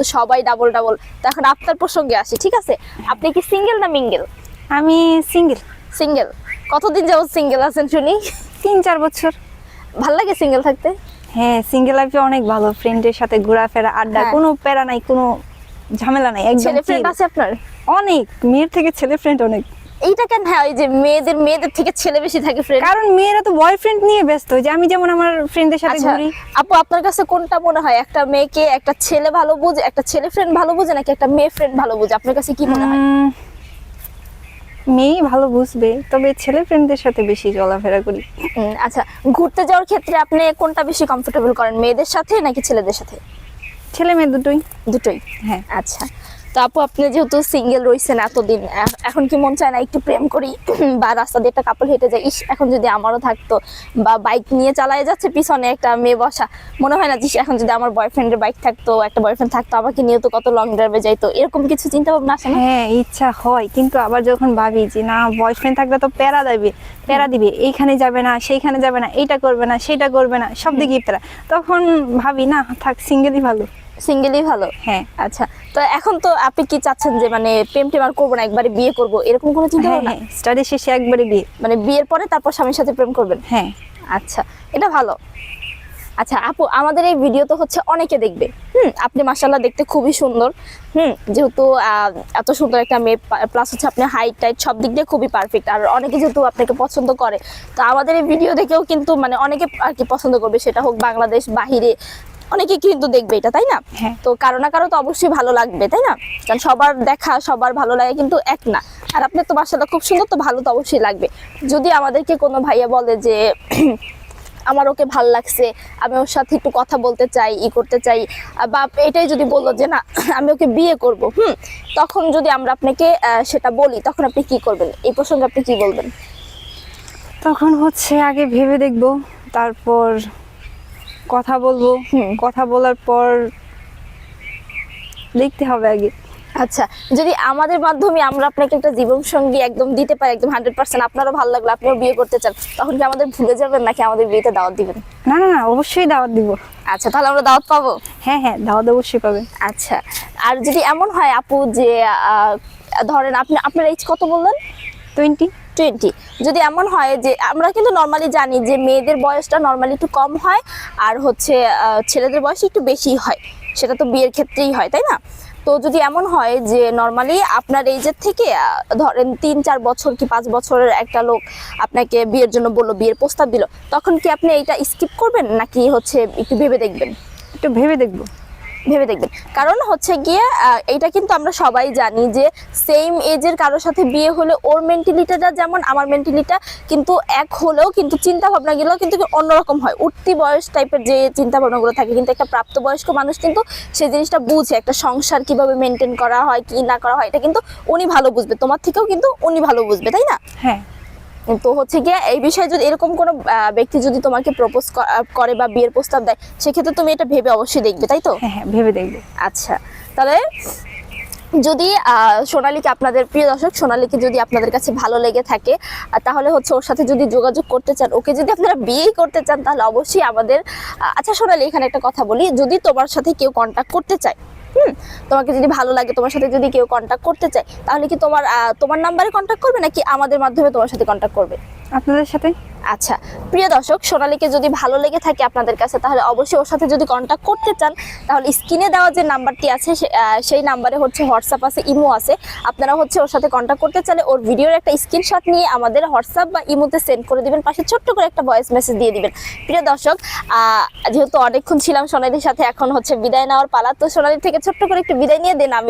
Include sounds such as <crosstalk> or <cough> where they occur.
তো সবাই double double তো এখন আপনার প্রসঙ্গে আসি ঠিক আছে? আপনি কি সিঙ্গেল না মিঙ্গেল আমি সিঙ্গেল সিঙ্গেল কতদিন যাবত সিঙ্গেল আছেন শুনি? তিন চার বছর। ভালো লাগে সিঙ্গেল থাকতে? হ্যাঁ সিঙ্গেল লাইফে অনেক ভালো। ফ্রেন্ডের সাথে ঘোরাফেরা আড্ডা হ্যাঁ। কোনো প্যারা নাই কোনো ঝামেলা নাই একদম ছেলে ফ্রেন্ড আছে আপনার? অনেক। মেয়ের থেকে ছেলে ফ্রেন্ড অনেক। এইটা কেন? হয় ওই যে মেয়েদের মেয়েদের থেকে ছেলে বেশি থাকে ফ্রেন্ড কারণ মেয়েরা তো বয়ফ্রেন্ড নিয়ে ব্যস্ত যে আমি যেমন আমার ফ্রেন্ডের সাথে আচ্ছা ঘুরি। আপু আপনার কাছে কোনটা মনে হয়? একটা মেয়েকে একটা ছেলে ভালো বুঝে একটা ছেলে ফ্রেন্ড ভালো বুঝে নাকি একটা মেয়ে ফ্রেন্ড ভালো বুঝে? আপনার কাছে কি মনে হয়? মেয়েই ভালো বুঝবে তবে ছেলে ফ্রেন্ডদের সাথে বেশি চলাফেরা করি। আচ্ছা ঘুরতে যাওয়ার ক্ষেত্রে আপনি কোনটা বেশি কমফোর্টেবল করেন? মেয়েদের সাথে নাকি ছেলেদের সাথে? ছেলে মেয়ে দুটোই। দুটোই? হ্যাঁ। আচ্ছা তো আপু আপনি যেহেতু সিঙ্গেল রয়েছেন এতদিন এখন কি মন চায় না একটু প্রেম করি? <clears throat> বা রাস্তা দিয়ে একটা কাপল হেঁটে যাই। ইস এখন যদি আমারও থাকতো বা বাইক নিয়ে চালায় যাচ্ছে পিছনে একটা মেয়ে বসা মনে হয় না যে এখন যদি আমার বয়ফ্রেন্ডের বাইক থাকতো একটা বয়ফ্রেন্ড থাকতো আমাকে নিয়ে তো কত লং ড্রাইভে যাইতো। এরকম কিছু চিন্তা ভাবনা আসে না? হ্যাঁ ইচ্ছা হয় কিন্তু আবার যখন ভাবি যে না বয়ফ্রেন্ড থাকলে তো প্যারা দেবে প্যারা দিবে এইখানে যাবে না সেইখানে যাবে না এইটা করবে না সেটা করবে না সব দিকেই প্যারা তখন ভাবি না থাক সিঙ্গেলই ভালো। সিঙ্গেলই ভালো? হ্যাঁ। আচ্ছা তো এখন তো আপনি কি চাচ্ছেন যে মানে প্রেম টেম আর করব না একবারে বিয়ে করব? এরকম কোনো চিন্তা হ্যাঁ ভাবনা? হ্যাঁ স্টাডি শেষে একবারে বিয়ে। মানে বিয়ের পরে তারপর স্বামীর সাথে প্রেম করবেন? হ্যাঁ। আচ্ছা এটা ভালো। আচ্ছা আপু আমাদের এই ভিডিও তো হচ্ছে অনেকে দেখবে। হুম আপনি মাসাল্লাহ দেখতে খুবই সুন্দর। হুম যেহেতু আহ, এত সুন্দর একটা মেয়ে প্লাস হচ্ছে আপনি হাইট টাইট সব দিক দিয়ে খুবই পারফেক্ট আর অনেকে যেহেতু আপনাকে পছন্দ করে তো আমাদের এই ভিডিও দেখেও কিন্তু মানে অনেকে আর কি পছন্দ করবে সেটা হোক বাংলাদেশ বাহিরে অনেকে কিন্তু দেখবে এটা তাই না? হ্যাঁ। তো কারও না কারও তো অবশ্যই ভালো লাগবে তাই না? কারণ সবার দেখা সবার ভালো লাগে কিন্তু এক না। আর আপনার তো বাসাটা খুব সুন্দর তো ভালো তো অবশ্যই লাগবে। যদি আমাদেরকে কোনো ভাইয়া বলে যে <clears throat> আমার ওকে ভালো লাগছে আমি ওর সাথে একটু কথা বলতে চাই ই করতে চাই বা এটাই যদি বলল যে না <clears throat> আমি ওকে বিয়ে করব হুম? তখন যদি আমরা আপনাকে সেটা বলি তখন আপনি কি করবেন? এই প্রসঙ্গে আপনি কি বলবেন? তখন হচ্ছে আগে ভেবে দেখব তারপর কথা বলব। কথা বলার পর দেখতে হবে আগে। আচ্ছা যদি আমাদের মাধ্যমে আমরা আপনাকে একটা জীবন সঙ্গী একদম দিতে পারি একদম হান্ড্রেড পার্সেন্ট আপনারও ভালো লাগল আপনিও বিয়ে করতে চান তখন কি আমাদের ভুলে যাবেন নাকি আমাদের বিয়েতে দাওয়াত দিবেন? না না না অবশ্যই দাওয়াত দিব। আচ্ছা তাহলে আমরা দাওয়াত পাবো? হ্যাঁ হ্যাঁ দাওয়াত অবশ্যই পাবেন। আচ্ছা আর যদি এমন হয় আপু যে ধরেন আপনি আপনার এইজ কত বললেন? টোয়েন্টি টোয়েন্টি যদি এমন হয় যে, আমরা কিন্তু নর্মালি জানি যে, মেয়েদের বয়সটা নর্মালি একটু কম হয় আর হচ্ছে ছেলেদের বয়স একটু বেশি হয়। সেটা তো বিয়ের ক্ষেত্রেই হয়, তাই না? তো যদি এমন হয় যে নর্মালি আপনার এইজের থেকে ধরেন তিন, চার বছর কি পাঁচ বছরের একটা লোক আপনাকে বিয়ের জন্য বলল, বিয়ের প্রস্তাব দিল, তখন কি আপনি এইটা স্কিপ করবেন নাকি হচ্ছে একটু ভেবে দেখবেন? একটু ভেবে দেখব। ভেবে দেখবেন। কারণ হচ্ছে গিয়ে এইটা কিন্তু আমরা সবাই জানি যে সেম এজের কারোর সাথে বিয়ে হলে ওর মেন্টালিটিটা যেমন, আমার মেন্টালিটা কিন্তু এক হলেও কিন্তু চিন্তা ভাবনাগুলো কিন্তু অন্যরকম হয়। উঠতি বয়স টাইপের যে চিন্তা ভাবনাগুলো থাকে, কিন্তু একটা প্রাপ্তবয়স্ক মানুষ কিন্তু সেই জিনিসটা বুঝে, একটা সংসার কীভাবে মেনটেন করা হয়, কি না করা হয়, এটা কিন্তু উনি ভালো বুঝবে। তোমার থেকেও কিন্তু উনি ভালো বুঝবে, তাই না? হ্যাঁ। তো হচ্ছে গিয়ে এই বিষয়ে যদি এরকম কোনো ব্যক্তি যদি তোমাকে প্রপোজ করে বা বিয়ের প্রস্তাব দেয় সেক্ষেত্রে তুমি এটা ভেবে অবশ্যই দেখবে তাই তো? হ্যাঁ হ্যাঁ ভেবে দেখবে। আচ্ছা তাহলে যদি সোনালীকে আপনাদের প্রিয় দর্শক সোনালীকে যদি আপনাদের কাছে ভালো লেগে থাকে তাহলে হচ্ছে ওর সাথে যদি যোগাযোগ করতে চান ওকে যদি আপনারা বিয়েই করতে চান তাহলে অবশ্যই আমাদের আচ্ছা সোনালী এখানে একটা কথা বলি যদি তোমার সাথে কেউ কন্ট্যাক্ট করতে চায় হুম, তোমাকে যদি ভালো লাগে, তোমার সাথে যদি কেউ কন্ট্যাক্ট করতে চায়, তাহলে কি তোমার তোমার নাম্বারে কন্ট্যাক্ট করবে নাকি আমাদের মাধ্যমে তোমার সাথে কন্ট্যাক্ট করবে? আপনাদের সাথে? আচ্ছা প্রিয় দর্শক, সোনালীকে যদি ভালো লেগে থাকে আপনাদের কাছে, তাহলে অবশ্যই ওর সাথে যদি কন্ট্যাক্ট করতে চান, তাহলে স্ক্রিনে দেওয়া যে নাম্বারটি আছে সেই নাম্বারে হচ্ছে হোয়াটসঅ্যাপ আছে, ইমো আছে। আপনারা হচ্ছে ওর সাথে কন্ট্যাক্ট করতে চাইলে ওর ভিডিওর একটা স্ক্রিনশট নিয়ে আমাদের হোয়াটসঅ্যাপ বা ইমোতে সেন্ড করে দিবেন, পাশে ছোট্ট করে একটা ভয়েস মেসেজ দিয়ে দিবেন। প্রিয় দর্শক যেহেতু অনেকক্ষণ ছিলাম সোনালির সাথে, এখন হচ্ছে বিদায় নেওয়ার পালা, তো সোনালির থেকে ছোট্ট করে একটু বিদায় নিয়ে দেন, আমি